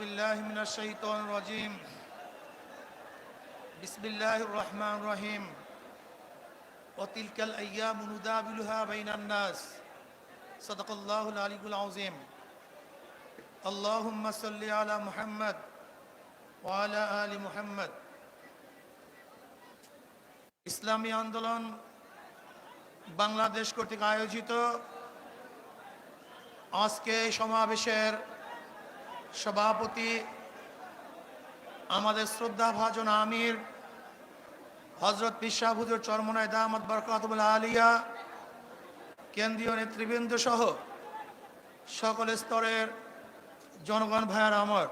بالله من الشيطان الرجيم بسم الله الرحمن الرحيم وتلك الأيام نداولها بين الناس صدق الله العلي العظيم اللهم صل على محمد وعلى آل محمد ইসলামী আন্দোলন বাংলাদেশ কর্তৃক আয়োজিত আজকে এই সমাবেশের সভাপতি, আমাদের শ্রদ্ধা ভাজন আমির, হজরত হুজুর চরমনায় দামদ বরকাতুল আলিয়া, কেন্দ্রীয় নেতৃবৃন্দ সহ সকল স্তরের জনগণ ভাইয়ার আমার।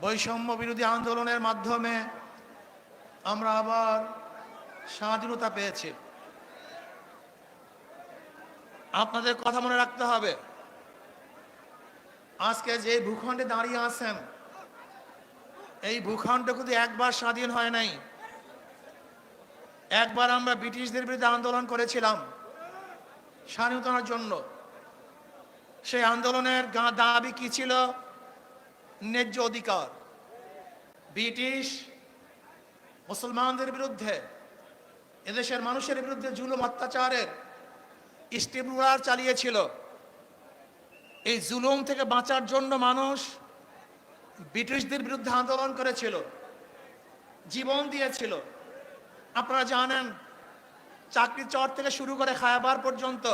বৈষম্য বিরোধী আন্দোলনের মাধ্যমে আমরা আবার স্বাধীনতা পেয়েছি। আপনাদের কথা মনে রাখতে হবে। আজকে যে ভূখণ্ডে দাঁড়িয়ে আছেন, এই ভূখণ্ড কিন্তু একবার স্বাধীন হয় নাই। একবার আমরা ব্রিটিশদের বিরুদ্ধে আন্দোলন করেছিলাম, স্বাধীনতার জন্য। সেই আন্দোলনের দাবি কি ছিল? ন্যায্য অধিকার। ব্রিটিশ মুসলমানদের বিরুদ্ধে, এদেশের মানুষের বিরুদ্ধে জুলুম, অত্যাচারের স্টিমুলার চালিয়েছিল। এই জুলুম থেকে বাঁচার জন্য মানুষ ব্রিটিশদের বিরুদ্ধে আন্দোলন করেছিল, জীবন দিয়েছিল। আপনারা জানেন চাকরি চর থেকে শুরু করে খায়াবার পর্যন্ত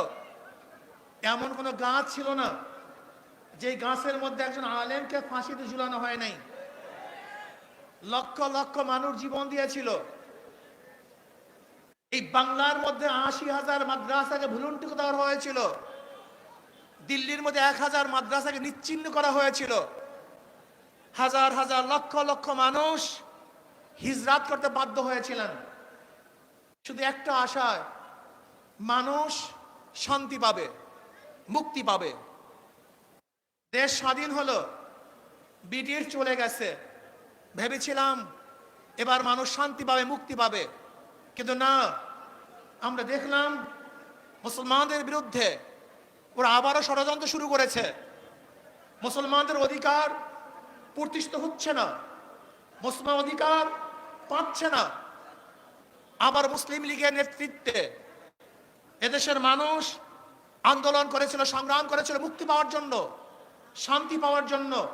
এমন কোনো গাছ ছিল না যে গাছের মধ্যে একজন আলেমকে ফাঁসিতে ঝুলানো হয় নাই। লক্ষ লক্ষ মানুষ জীবন দিয়েছিল। এই বাংলার মধ্যে আশি হাজার মাদ্রাসাকে ভুলুন্টিক দেওয়া হয়েছিল। দিল্লির মধ্যে এক হাজার মাদ্রাসাকে নিচ্ছিন্ন করা হয়েছিল। হাজার হাজার, লক্ষ লক্ষ মানুষ হিজরাত করতে বাধ্য হয়েছিলেন। শুধু একটা আশায়, মানুষ শান্তি পাবে, মুক্তি পাবে। দেশ স্বাধীন হলো, ব্রিটিশ চলে গেছে। ভেবেছিলাম এবার মানুষ শান্তি পাবে, মুক্তি পাবে। কিন্তু না, আমরা দেখলাম মুসলমানদের বিরুদ্ধে ওরা আবারও ষড়যন্ত্র শুরু করেছে। মুসলমানদের অধিকার প্রতিষ্ঠিত হচ্ছে না। মুসলমান অধিকার পাচ্ছে না। আবার মুসলিম লীগের নেতৃত্বে এদেশের মানুষ আন্দোলন করেছিল, সংগ্রাম করেছিল মুক্তি পাওয়ার জন্য, শান্তি পাওয়ার জন্য,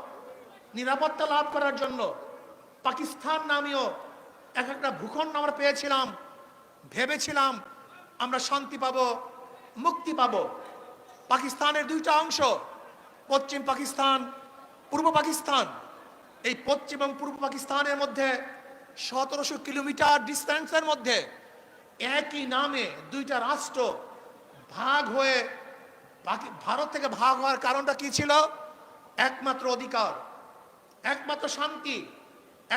নিরাপত্তা লাভ করার জন্য। পাকিস্তান নামীয় এক একটা ভূখণ্ড আমরা পেয়েছিলাম, ভেবেছিলাম আমরা শান্তি পাবো, মুক্তি পাবো। পাকিস্তানের দুইটা অংশ, পশ্চিম পাকিস্তান, পূর্ব পাকিস্তান। এই পশ্চিম এবং পূর্ব পাকিস্তানের মধ্যে সতেরোশো কিলোমিটার ডিস্টেন্সের মধ্যে একই নামে দুইটা রাষ্ট্র ভাগ হয়ে ভারত থেকে ভাগ হওয়ার কারণটা কি ছিল? একমাত্র অধিকার, একমাত্র শান্তি,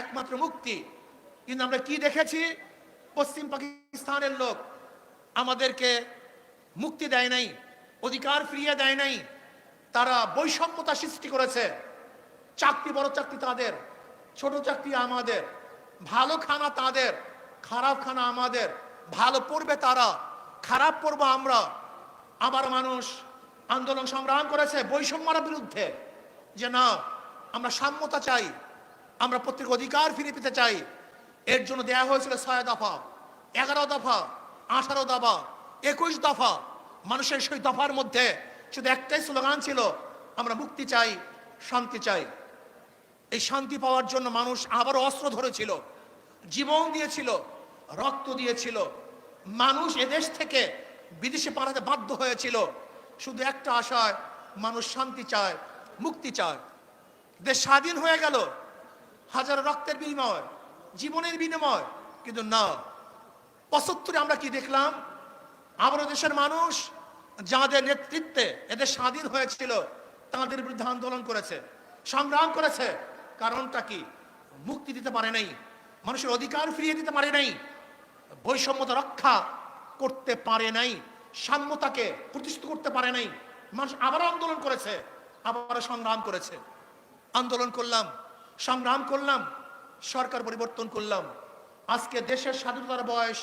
একমাত্র মুক্তি। কিন্তু আমরা কি দেখেছি? পশ্চিম পাকিস্তানের লোক আমাদেরকে মুক্তি দেয় নাই। অধিকার ফিরিয়ে দেয় নাই। তারা বৈষম্যতা সৃষ্টি করেছে। চাকরি, বড় চাকরি তাদের, ছোট চাকরি আমাদের, ভালো খানা তাদের, খারাপ খানা আমাদের, ভালো পড়বে তারা, খারাপ পড়ব আমরা। আবার মানুষ আন্দোলন সংগ্রাম করেছে বৈষম্যর বিরুদ্ধে যে না, আমরা সাম্যতা চাই, আমরা প্রত্যেক অধিকার ফিরে পেতে চাই। এর জন্য দেয়া হয়েছিল ছয় দফা, এগারো দফা, আঠারো দফা, একুশ দফা। মানুষের সেই দফার মধ্যে শুধু একটাই স্লোগান ছিল, আমরা মুক্তি চাই, শান্তি চাই। এই শান্তি পাওয়ার জন্য মানুষ আবারও অস্ত্র ধরেছিল, জীবন দিয়েছিল, রক্ত দিয়েছিল। মানুষ এদেশ থেকে বিদেশে পালাতে বাধ্য হয়েছিল। শুধু একটা আশায়, মানুষ শান্তি চায়, মুক্তি চায়। দেশ স্বাধীন হয়ে গেল, হাজার রক্তের বিনিময়, জীবনের বিনিময়, কিন্তু না। পঁচাত্তরে আমরা কি দেখলাম? আবারও দেশের মানুষ যাদের নেতৃত্বে এদের স্বাধীন হয়েছিল, তাদের বিরুদ্ধে আন্দোলন করেছে, সংগ্রাম করেছে। কারণটা কি? মুক্তি দিতে পারে নাই, মানুষের অধিকার ফিরিয়ে দিতে পারে নাই বৈষম্যতা রক্ষা করতে পারে নাই, সাম্যতাকে প্রতিষ্ঠিত করতে পারে নাই। মানুষ আবারও আন্দোলন করেছে আবারও সংগ্রাম করেছে। আন্দোলন করলাম, সংগ্রাম করলাম, সরকার পরিবর্তন করলাম। আজকে দেশের স্বাধীনতার বয়স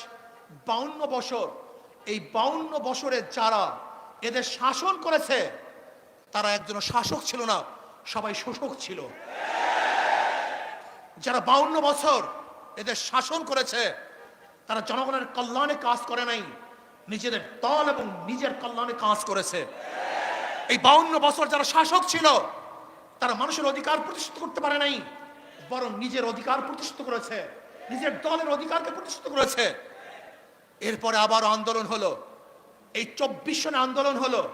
বাউন্ন বছর। এই বাউন্ন বছরে যারা এদের শাসন করেছে, তারা একজন শাসক ছিল না, সবাই শোষক ছিল। যারা বাউন্ন বছর এদের শাসন করেছে, তারা জনগণের কল্যাণে কাজ করে নাই, নিজেদের দল এবং নিজের কল্যাণে কাজ করেছে। এই বাউন্ন বছর যারা শাসক ছিল, তারা মানুষের অধিকার প্রতিষ্ঠিত করতে পারে নাই, বরং নিজের অধিকার প্রতিষ্ঠিত করেছে, নিজের দলের অধিকারকে প্রতিষ্ঠিত করেছে। এরপরে আবার আন্দোলন হলো। এই চব্বিশ সনে আন্দোলন হলো।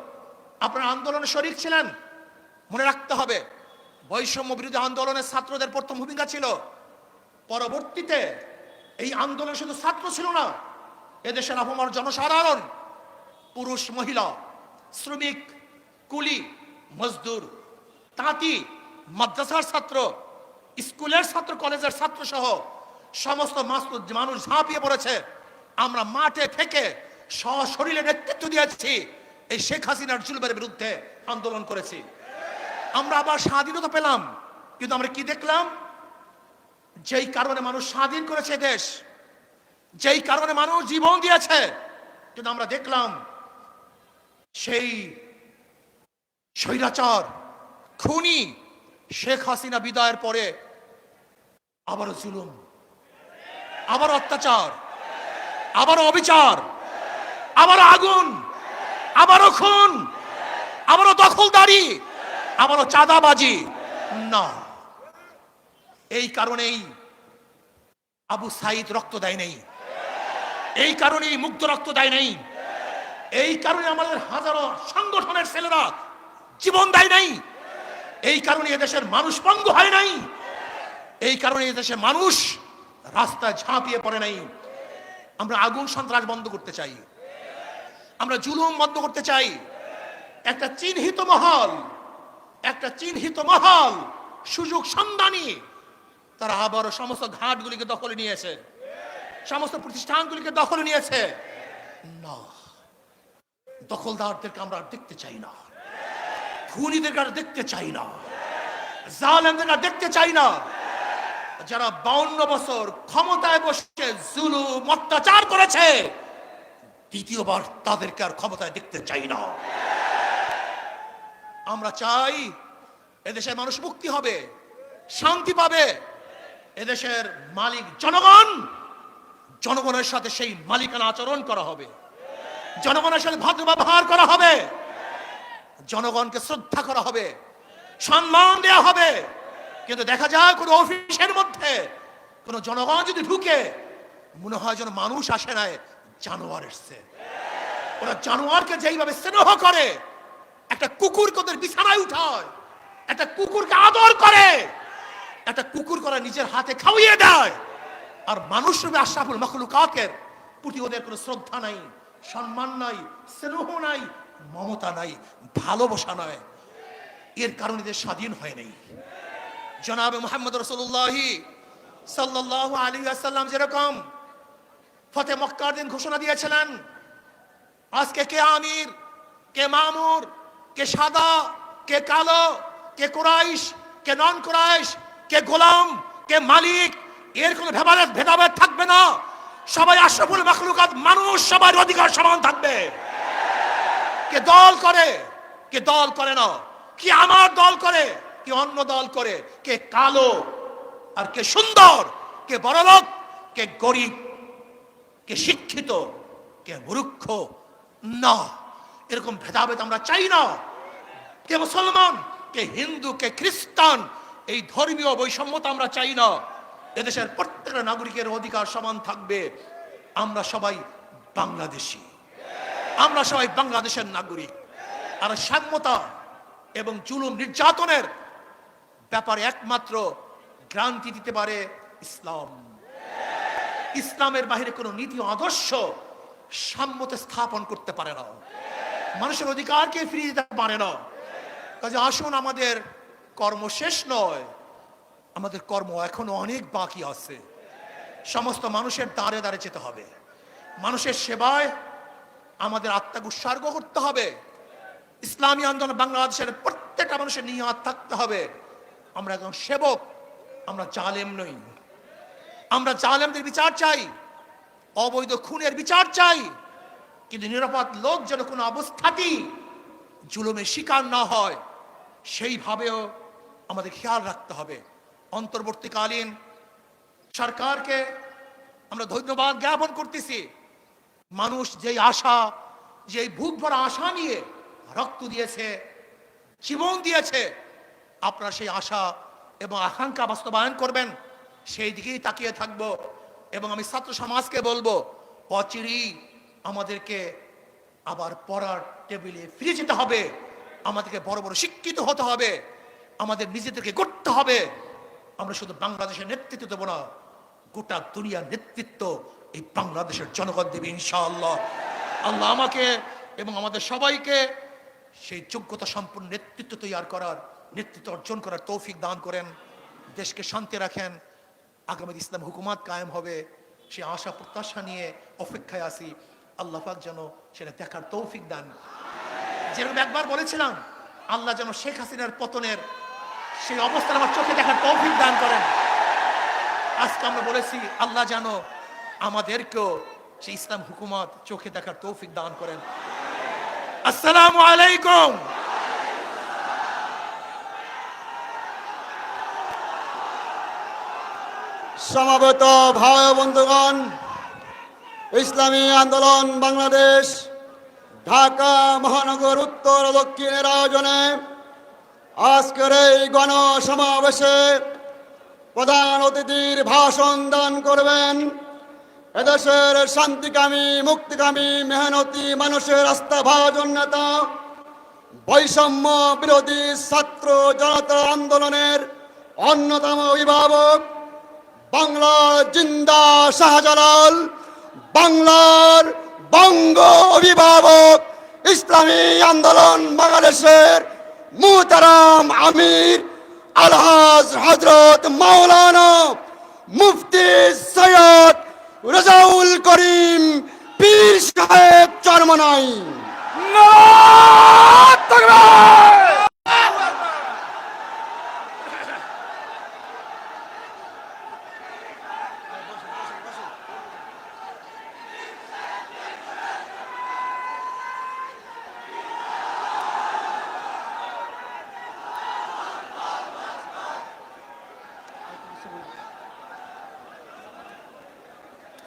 আপনারা আন্দোলনে শরিক ছিলেন, মনে রাখতে হবে, বৈষম্য বিরোধী আন্দোলনের ছাত্রদের প্রথম ভূমিকা ছিল। পরবর্তীতে এই আন্দোলন শুধু ছাত্র ছিল না, এদেশের আবহাওয়ার জনসাধারণ, পুরুষ, মহিলা, শ্রমিক, কুলি, মজদুর, তাঁতি, মাদ্রাসার ছাত্র, স্কুলের ছাত্র, কলেজের ছাত্র সহ সমস্ত মাস- মানুষ ঝাঁপিয়ে পড়েছে আমরা মাঠে থেকে সশরীরে নেতৃত্ব দিয়েছি। এই শেখ হাসিনার জুলুমের বিরুদ্ধে আন্দোলন করেছি। আমরা আবার স্বাধীনতা পেলাম, কিন্তু আমরা কি দেখলাম? যেই কারণে মানুষ স্বাধীন করেছে দেশ, যেই কারণে মানুষ জীবন দিয়েছে, কিন্তু আমরা দেখলাম সেই স্বৈরাচার, খুনি শেখ হাসিনা বিদায়ের পরে আবারও জুলুম, আবার অত্যাচার। আবারও অবিচার, আবারও আগুন, আবারও খুন, আবারও দখলদারি, আবারও চাঁদাবাজি। না, এই কারণেই আবু সাইদ রক্ত দেয় নেই। এই কারণেই মুক্ত রক্ত দেয় নেই। এই কারণে আমাদের হাজারো সংগঠনের ছেলেরা জীবন দেয় নাই। এই কারণে এদেশের মানুষ পঙ্গু হয় নাই। এই কারণে এদেশের মানুষ রাস্তায় ঝাঁপিয়ে পড়ে নাই। আমরা আগুন সন্ত্রাস বন্ধ করতে চাই। আমরা জুলুম বন্ধ করতে চাই। একটা চিহ্নিত মহল, একটা চিহ্নিত মহল, সুযোগ সন্ধানী, তারা আবারও সমস্ত ঘাটগুলিকে দখলে নিয়েছে। সমস্ত প্রতিষ্ঠানগুলিকে দখলে নিয়েছে। না, দখলদারদেরকে আমরা দেখতে চাই না। খুনিদেরকে আর দেখতে চাই না। জালেমদেরকে আর দেখতে চাই না। যারা বাউন্ন বছর ক্ষমতায় বসে জুলুম, অত্যাচার করেছে, দ্বিতীয়বার তাদেরকে আর ক্ষমতায় দেখতে চাই না। আমরা চাই এদেশের মানুষ মুক্তি হবে, শান্তি পাবে। এদেশের মালিক জনগণ, জনগণের সাথে সেই মালিকানা আচরণ করা হবে। জনগণের সাথে ভদ্র ব্যবহার করা হবে। জনগণকে শ্রদ্ধা করা হবে। সম্মান দেওয়া হবে। কিন্তু দেখা যায় কোনো অফিসের মধ্যে কোনো জনগণ যদি ঢুকে, মনে হয় যেন মানুষ আসে নাই জানোয়ার এসছে ওরা জানোয়ারকে যেইভাবে স্নেহ করে, একটা কুকুর ওদের বিছানায় উঠায়, একটা কুকুরকে আদর করে, একটা কুকুর করে নিজের হাতে খাওয়িয়ে দেয়। আর মানুষ রূপে আশরাফুল মখলুকাকের প্রতি ওদের কোনো শ্রদ্ধা নাই, সম্মান নাই, স্নেহ নাই, মমতা নাই, ভালোবাসা নয় এর কারণে এদের স্বাধীন হয় নাই। জনাবে মোহাম্মদ রসুল্লাহি সাল্লাহ আলী আসাল্লাম যেরকম ফতে মক্কার দিন ঘোষণা দিয়েছিলেন, আজকে কে আমির, কে মামুর, কে সাদা, কে কালো, কে কুরাইশ, কে নন কুরাইশ, কে গোলাম, কে মালিক, এর কোনো ভেদাভেদ ভেদাভেদ থাকবে না। সবাই আশরাফুল মাখলুকাত মানুষ সবার অধিকার সমান থাকবে। কে দল করে, কে দল করে না। কি আমার দল করে কি অন্য দল করে, কে কালো আর কে সুন্দর, কে বড়লোক কে গরিব, কে শিক্ষিত, কে মূর্খ। না, এরকম ভেদাভেদ আমরা চাই না। কে মুসলমান, কে হিন্দু, কে খ্রিস্টান, এই ধর্মীয় বৈষম্যতা আমরা চাই না। এদেশের প্রত্যেকটা নাগরিকের অধিকার সমান থাকবে। আমরা সবাই বাংলাদেশি। আমরা সবাই বাংলাদেশের নাগরিক। আর সাম্যতা এবং জুলুম নির্যাতনের ব্যাপারে একমাত্র গ্রান্তি দিতে পারে ইসলাম। ইসলামের বাহিরে কোনো নীতি আদর্শ সাম্যতে স্থাপন করতে পারে না। মানুষের অধিকারকে ফিরিয়ে দিতে পারে না। কাজে আসুন, আমাদের কর্ম শেষ নয়, আমাদের কর্ম এখনও অনেক বাকি আছে। সমস্ত মানুষের দাঁড়ে দাঁড়ে যেতে হবে। মানুষের সেবায় আমাদের আত্মাকে উৎসর্গ করতে হবে। ইসলামী আন্দোলন বাংলাদেশের প্রত্যেকটা মানুষের নিয়াত থাকতে হবে। আমরা একজন সেবক, আমরা জালেম নই। আমরা জালেমদের বিচার চাই, অবৈধ খুনের বিচার চাই, কিন্তু নিরাপদ লোক যেন কোনো অবস্থাতেই জুলুমের শিকার না হয়, সেইভাবেও আমাদের খেয়াল রাখতে হবে। অন্তর্বর্তীকালীন সরকারকে আমরা ধন্যবাদ জ্ঞাপন করতেছি। মানুষ যেই আশা, যেই বুক ভরা আশা নিয়ে রক্ত দিয়েছে, জীবন দিয়েছে আপনারা সেই আশা এবং আকাঙ্ক্ষা বাস্তবায়ন করবেন, সেই দিকেই তাকিয়ে থাকব এবং আমি ছাত্র সমাজকে বলব অচিরেই আমাদেরকে আবার পড়ার টেবিলে ফিরে যেতে হবে, আমাদেরকে বড় বড় শিক্ষিত হতে হবে, আমাদের নিজেদেরকে গড়তে হবে। আমরা শুধু বাংলাদেশের নেতৃত্ব দেবো না, গোটা দুনিয়ার নেতৃত্ব এই বাংলাদেশের জনগণ দেবে ইনশাআল্লাহ। আল্লাহ আমাকে এবং আমাদের সবাইকে সেই যোগ্যতা সম্পূর্ণ নেতৃত্ব তৈরি করার নেতৃত্ব অর্জন করার তৌফিক দান করেন, দেশকে শান্তি রাখেন আগামী ইসলাম হুকুমাত কায়েম হবে সে আশা প্রত্যাশা নিয়ে অপেক্ষায় আসি আল্লাহ পাক যেন সেটা দেখার তৌফিক দান। যেরকম একবার বলেছিলাম, আল্লাহ যেন শেখ হাসিনার পতনের সেই অবস্থান আমার চোখে দেখার তৌফিক দান করেন। আজকে আমরা বলেছি, আল্লাহ যেন আমাদেরকেও সেই ইসলাম হুকুমত চোখে দেখার তৌফিক দান করেন। আসসালামু আলাইকুম। সমাবেত ভাই বন্ধুগণ, ইসলামী আন্দোলন বাংলাদেশ, ঢাকা মহানগর উত্তর দক্ষিণের আয়োজনে আজকের এই গণসমাবেশে প্রধান অতিথির ভাষণ দান করবেন। এদেশের শান্তিকামী, মুক্তিকামী, মেহনতি মানুষের আস্থাভাজন নেতা, বৈষম্য বিরোধী ছাত্র জনতা আন্দোলনের অন্যতম অভিভাবক বাংলার জিন্দা শাহজালাল, বাংলার বঙ্গ অভিভাবক ইসলামী আন্দোলন বাংলাদেশের মুহতারাম আমির আলহাজ হজরত মাওলানা মুফতি সৈয়দ রাজাউল করিম পীর সাহেব চরমনাই। আলহামদুলিল্লাহ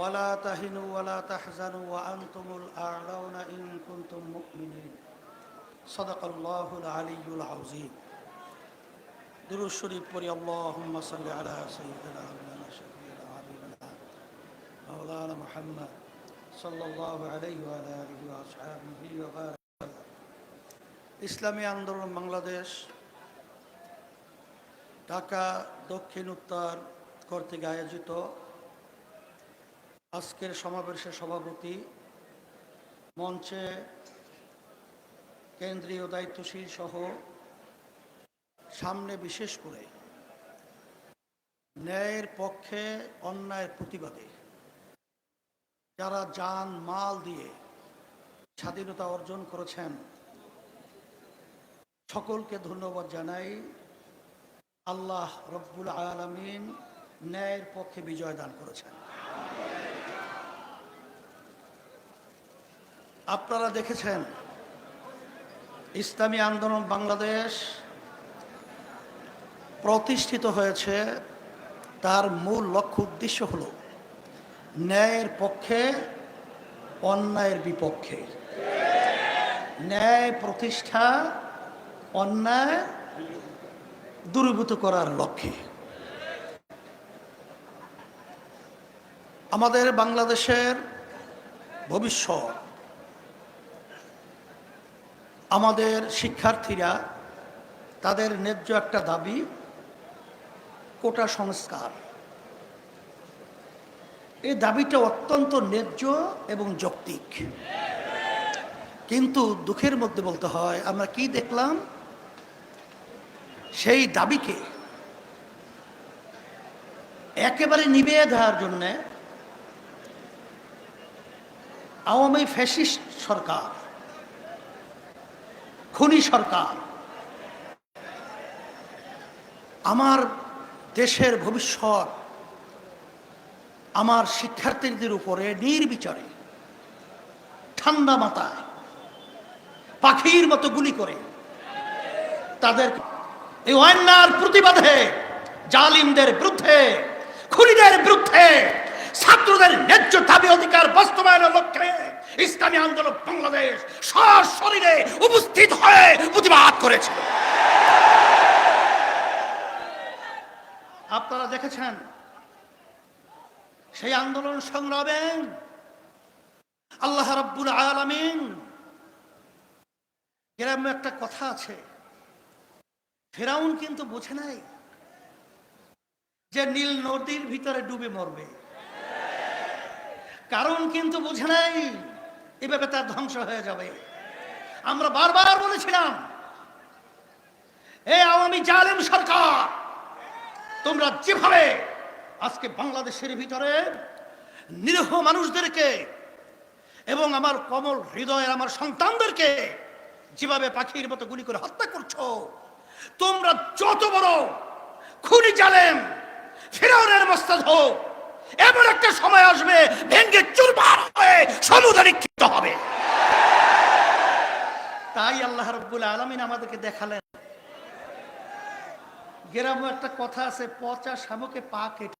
ওয়ালা তাহিনু ওয়ালা তাহজানু ওয়া আনতুমুল আ'লাউনা ইন কুনতুম মুমিনিন। সাদাকাল্লাহুল আলিয়্যুল আযীম। দুরুদ শরীফ পড়ি, আল্লাহুম্মা সাল্লি আলা সাইয়্যিদিনা মাওলানা শাফিউল হাবিবিনা মাওলানা মুহাম্মদ সাল্লাল্লাহু আলাইহি ওয়া আলা আলিহি ওয়া আসহাবিহি ওয়া বারাক ইসলামী আন্দোলন বাংলাদেশ। ঢাকা দক্ষিণ উত্তর কর্তৃক আয়োজিত আজকের সমাবেশের সভাপতি মঞ্চে কেন্দ্রীয় দায়িত্বশীল সহ সামনে বিশেষ করে ন্যায়ের পক্ষে অন্যায়ের প্রতিবাদে যারা যান মাল দিয়ে স্বাধীনতা অর্জন করেছেন, সকলকে ধন্যবাদ জানাই। আল্লাহ রব্বুল আলমিন ন্যায়ের পক্ষে বিজয় দান করেছেন। আপনারা দেখেছেন, ইসলামী আন্দোলন বাংলাদেশ প্রতিষ্ঠিত হয়েছে, তার মূল লক্ষ্য উদ্দেশ্য হল ন্যায়ের পক্ষে, অন্যায়ের বিপক্ষে। ন্যায় প্রতিষ্ঠা, অন্যায় দূরীভূত করার লক্ষ্যে। আমাদের বাংলাদেশের ভবিষ্যৎ আমাদের শিক্ষার্থীরা তাদের ন্যায্য একটা দাবি, কোটা সংস্কার। এই দাবিটা অত্যন্ত ন্যায্য এবং যৌক্তিক। কিন্তু দুঃখের মধ্যে বলতে হয়, আমরা কি দেখলাম? সেই দাবিকে একেবারে নিভিয়ে দেওয়ার জন্যে আওয়ামী ফ্যাসিস্ট সরকার খুনি সরকার। আমার দেশের ভবিষ্যৎ, আমার শিক্ষার্থীদের উপরে নির্বিচারে, ঠান্ডা মাথায়, পাখির মতো গুলি করে তাদের এই অন্যার প্রতিবাদে জালিমদের বিরুদ্ধে, খুনিদের বিরুদ্ধে, ছাত্রদের ন্যায্য দাবি, অধিকার বাস্তবায়নের লক্ষ্যে ইসলামী আন্দোলন বাংলাদেশ সশরীরে উপস্থিত হয়ে প্রতিবাদ করেছে আপনারা দেখেছেন? সেই আন্দোলন সংগ্রামে আল্লাহ রাব্বুল আলামিন এরকম একটা কথা আছে। ফেরাউন কিন্তু বোঝে নাই যে নীল নদীর ভিতরে ডুবে মরবে। কারণ কিন্তু বুঝে নাই এভাবে তার ধ্বংস হয়ে যাবে। আমরা বারবার বলেছিলাম এই আওয়ামী জালেম সরকার, তোমরা যেভাবে আজকে বাংলাদেশের ভিতরে নিরীহ মানুষদেরকে এবং আমার কমল হৃদয়ের আমার সন্তানদেরকে যেভাবে পাখির মতো গুলি করে হত্যা করছ, তোমরা যত বড় খুনি জালেম, ফেরাউনের মস্তাদ হোক এমন একটা সময় আসবে, ভেঙ্গে চুরমার হয়ে সমুদ্রে নিক্ষিপ্ত হবে। তাই আল্লাহ রব্বুল আলমিন আমাদেরকে দেখালেন। গ্রামে একটা কথা আছে, পচা শামুকে পা কেটে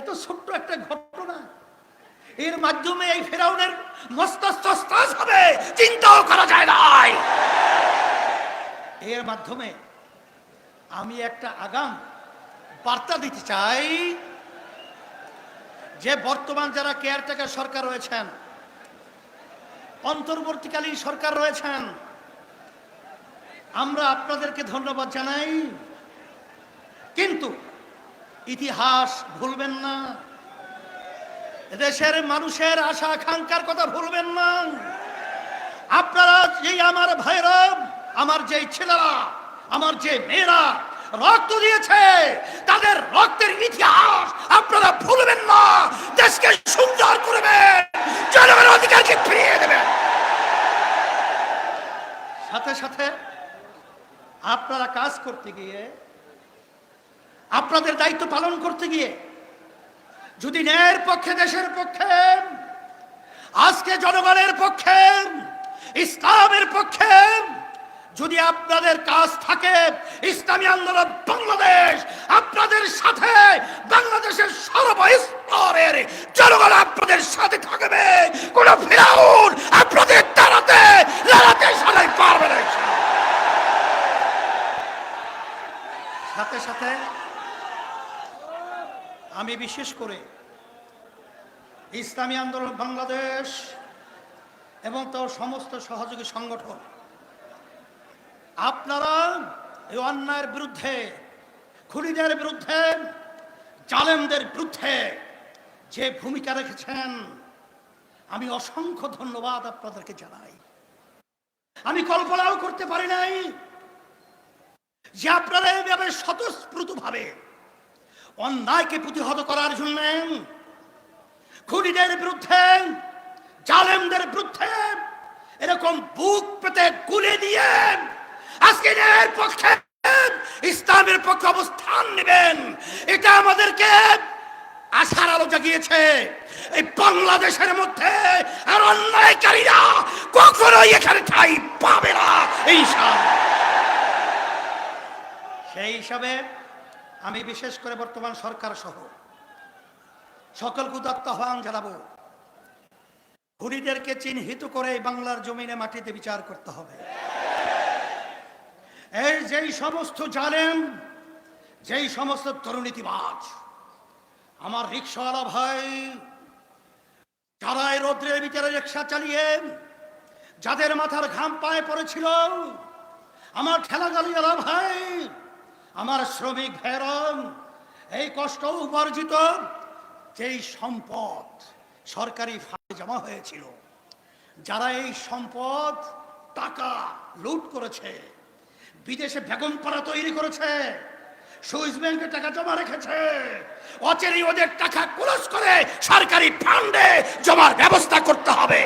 এত ছোট্ট একটা ঘটনা। এর মাধ্যমে এই ফেরাউনের মস্তিষ্ক হবে, চিন্তাও করা যায় নাই। এর মাধ্যমে আমি একটা আগাম বার্তা দিতে চাই যে বর্তমান যারা কেয়ারটেকার সরকার রয়েছেন, অন্তর্বর্তীকালীন সরকার রয়েছেন, আমরা আপনাদেরকে ধন্যবাদ জানাই। কিন্তু ইতিহাস ভুলবেন না দেশের মানুষের আশা আকাঙ্ক্ষার কথা ভুলবেন না। আপনারা যেই আমার ভাইরা, আমার যেই ছেলেরা, আমার যে মেয়েরা রক্ত দিয়েছে। তাদের রক্তের ইতিহাস আপনারা ভুলবেন না। দেশকে সুন্দর করবেন জনগণের অধিকারকে ফিরিয়ে দেবেন সাথে সাথে আপনারা কাজ করতে গিয়ে, আপনাদের দায়িত্ব পালন করতে গিয়ে, যদি ন্যায়ের পক্ষে, দেশের পক্ষে, আজকে জনগণের পক্ষে, ইসলামের পক্ষে যদি আপনাদের কাজ থাকে, ইসলামী আন্দোলন বাংলাদেশ, আপনাদের সাথে বাংলাদেশের সর্বস্তরের জনগণ আপনাদের সাথে থাকবে। কোন ফেরাউন আপনাদের দাঁড়াতে লড়াতে সবাই পারবে না সাথে সাথে আমি বিশেষ করে ইসলামী আন্দোলন বাংলাদেশ এবং তার সমস্ত সহযোগী সংগঠন আপনারা এই অন্যায়ের বিরুদ্ধে, খুনিদের বিরুদ্ধে, জালেমদের বিরুদ্ধে যে ভূমিকা রেখেছেন, আমি অসংখ্য ধন্যবাদ আপনাদেরকে জানাই। আমি কল্পনাও করতে পারি নাই যে আপনারা এইভাবে স্বতঃস্ফূর্ত ভাবে অন্যায়কে প্রতিহত করার জন্য, খুনিদের বিরুদ্ধে, জালেমদের বিরুদ্ধে এরকম বুক পেতে গুলে দিয়ে আজকে এর পক্ষে ইসলামের পক্ষে অবস্থান নেবেন। এটা আমাদেরকে আশার আলো জাগিয়েছে। এই বাংলাদেশের মধ্যে আর অন্যায়কারীরা কখনোই এখানে ঠাই পাবে না। এই সেই হিসাবে আমি বিশেষ করে বর্তমান সরকার সহ সকল কুদত্ত আহ্বান জানাব। খুনিদেরকে চিহ্নিত করে বাংলার জমিনে মাটিতে বিচার করতে হবে। এই যেই সমস্ত জানেন, যেই সমস্ত তরুণীতিবাজ, আমার রিক্সাওয়ালা ভাই, যারা এই রৌদ্রের ভিতরে রিক্সা চালিয়ে যাদের মাথার ঘাম পায়ে পড়েছিল, আমার ঠেলা গালিওয়ালা ভাই, আমার শ্রমিক ভেরম এই কষ্ট উপার্জিত যেই সম্পদ সরকারি ফান্ডে জমা হয়েছিল, যারা এই সম্পদ টাকা লুট করেছে বিদেশে বেগম পাড়া তৈরি করেছে। সুইস ব্যাংকে টাকা জমা রেখেছে। অচেরি ওদের টাকা ক্লোজ করে সরকারি ফান্ডে জমার ব্যবস্থা করতে হবে।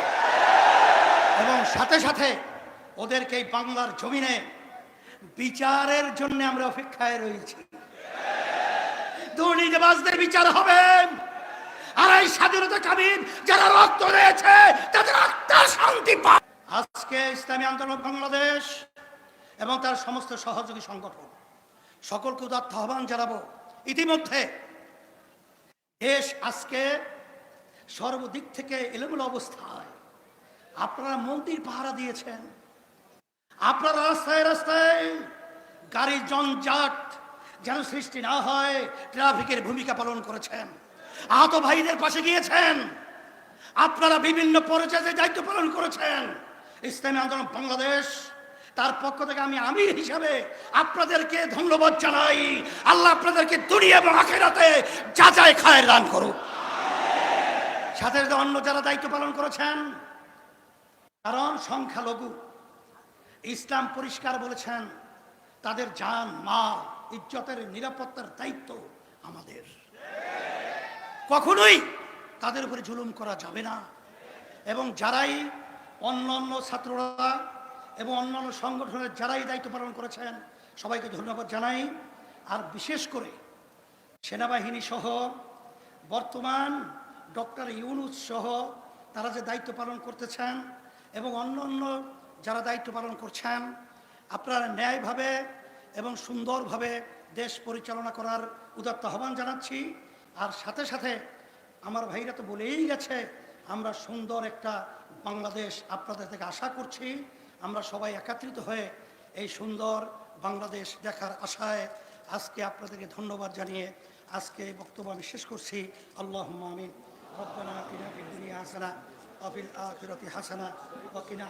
এবং সাথে সাথে ওদেরকে এই বাংলার জমিনে বিচারের জন্য আমরা অপেক্ষায় রয়েছি। দুর্নীতিবাজদের বিচার হবে। আর এই স্বাধীনতা কামীন যারা রক্ত দিয়েছে, তাদের আত্মার শান্তি পায় আজকে ইসলামী আন্দোলন বাংলাদেশ এবং তার সমস্ত সহযোগী সংগঠন। সকলকে উদাত্ত আহ্বান জানাব। ইতিমধ্যে দেশ আজকে সর্বদিক থেকে এলোমেলো অবস্থায়। আপনারা মন্দির পাহারা দিয়েছেন। আপনারা রাস্তায় রাস্তায় গাড়ি জঞ্জাট যেন সৃষ্টি না হয়, ট্রাফিকের ভূমিকা পালন করেছেন। আহত ভাইদের পাশে গিয়েছেন। আপনারা বিভিন্ন পর্যায়ে দায়িত্ব পালন করেছেন। ইসলামী আন্দোলন বাংলাদেশ তার পক্ষ থেকে আমি আমির হিসাবে আপনাদেরকে ধন্যবাদ জানাই। আল্লাহ আপনাদেরকে দুনিয়া এবং আখেরাতে যা যায় খায়ের দান করুক। সাথে সাথে অন্য যারা দায়িত্ব পালন করেছেন, কারণ সংখ্যালঘু, ইসলাম পরিষ্কার বলেছেন, তাদের জান, মাল, ইজ্জতের নিরাপত্তার দায়িত্ব আমাদের। কখনোই তাদের উপরে জুলুম করা যাবে না। এবং যারাই অন্য অন্য ছাত্ররা এবং অন্যান্য সংগঠনের যারাই দায়িত্ব পালন করেছেন, সবাইকে ধন্যবাদ জানাই। আর বিশেষ করে সেনাবাহিনী সহ বর্তমান ডক্টর ইউনুস সহ তারা যে দায়িত্ব পালন করতেছেন এবং অন্য অন্য যারা দায়িত্ব পালন করছেন, আপনারা ন্যায়ভাবে এবং সুন্দরভাবে দেশ পরিচালনা করার উদাত্ত আহ্বান জানাচ্ছি। আর সাথে সাথে আমার ভাইরা তো বলেই গেছে, আমরা সুন্দর একটা বাংলাদেশ আপনাদের থেকে আশা করছি। আমরা সবাই একত্রিত হয়ে এই সুন্দর বাংলাদেশ দেখার আশায় আজকে আপনাদেরকে ধন্যবাদ জানিয়ে আজকে বক্তব্য আমি শেষ করছি। আল্লাহ আমিন। হাসানা অফিল ফিল আখিরাতি হাসানা, ওয়া কিনা